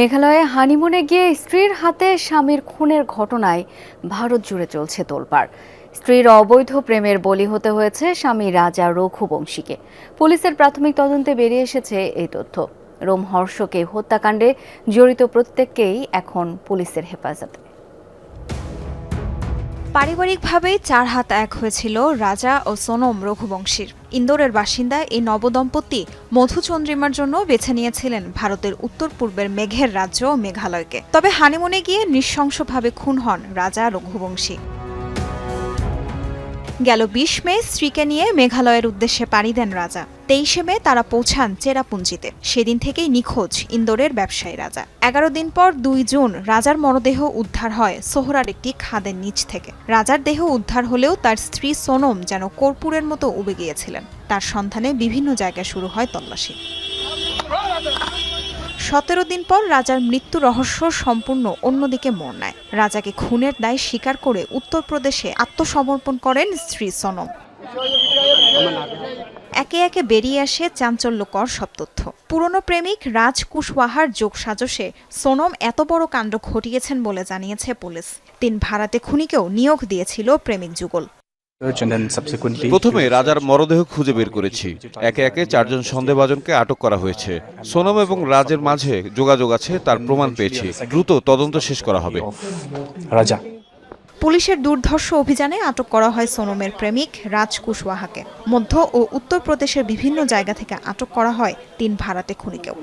মেঘালয়ে হানিমুনে গিয়ে স্ত্রীর হাতে স্বামীর খুনের ঘটনায় ভারত জুড়ে চলছে তোলপাড়। স্ত্রীর অবৈধ প্রেমের বলি হতে হয়েছে স্বামী রাজা রঘুবংশীকে। পুলিশের প্রাথমিক তদন্তে বেরিয়ে এসেছে এই তথ্য। রোমহর্ষকে হত্যাকাণ্ডে জড়িত প্রত্যেককেই এখন পুলিশের হেফাজতে। পারিবারিকভাবেই চার হাত এক হয়েছিল রাজা ও সোনম রঘুবংশীর। ইন্দোরের বাসিন্দা এই নবদম্পতি মধুচন্দ্রিমার জন্য বেছে নিয়েছিলেন ভারতের উত্তর পূর্বের মেঘের রাজ্য মেঘালয়কে। তবে হানিমুনে গিয়ে নৃশংসভাবে খুন হন রাজা রঘুবংশী। গেল বিশ মে, স্ত্রীকে নিয়ে মেঘালয়ের উদ্দেশ্যে পাড়ি দেন রাজা। তেইশে মে তারা পৌঁছান চেরাপুঞ্জিতে। সেদিন থেকেই নিখোঁজ ইন্দোরের ব্যবসায়ী রাজা। এগারো দিন পর দুই জুন রাজার মরদেহ উদ্ধার হয় সোহরার একটি খাদের নিচ থেকে। রাজার দেহ উদ্ধার হলেও তার স্ত্রী সোনম যেন কর্পূরের মতো উবে গিয়েছিলেন। তার সন্ধানে বিভিন্ন জায়গায় শুরু হয় তল্লাশি। সতেরো দিন পর রাজার মৃত্যু রহস্য সম্পূর্ণ অন্যদিকে মোড় নেয়। রাজাকে খুনের দায় স্বীকার করে উত্তরপ্রদেশে আত্মসমর্পণ করেন স্ত্রী সনম। একে একে বেরিয়ে আসে চাঞ্চল্যকর সব তথ্য। পুরনো প্রেমিক রাজ কুশওয়াহার যোগসাজশে সোনম এত বড় কাণ্ড ঘটিয়েছেন বলে জানিয়েছে পুলিশ। তিন ভাড়াতে খুনিকেও নিয়োগ দিয়েছিল প্রেমিক যুগল। প্রথমে রাজার মরদেহ খুঁজে বের করেছি। একে একে চারজন সন্দেহভাজনকে আটক করা হয়েছে। সোনম এবং রাজের মাঝে যোগাযোগ আছে তার প্রমাণ পেয়েছি। দ্রুত তদন্ত শেষ করা হবে। Raja. পুলিশের দুর্ধর্ষ অভিযানে আটক করা হয় সোনমের প্রেমিক রাজ কুশওয়াহাকে মধ্য ও উত্তরপ্রদেশের বিভিন্ন জায়গা থেকে আটক করা হয় তিন ভাড়াতে খুনিকেও।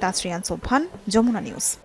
তাসরিয়ান সোবহান যমুনা নিউজ।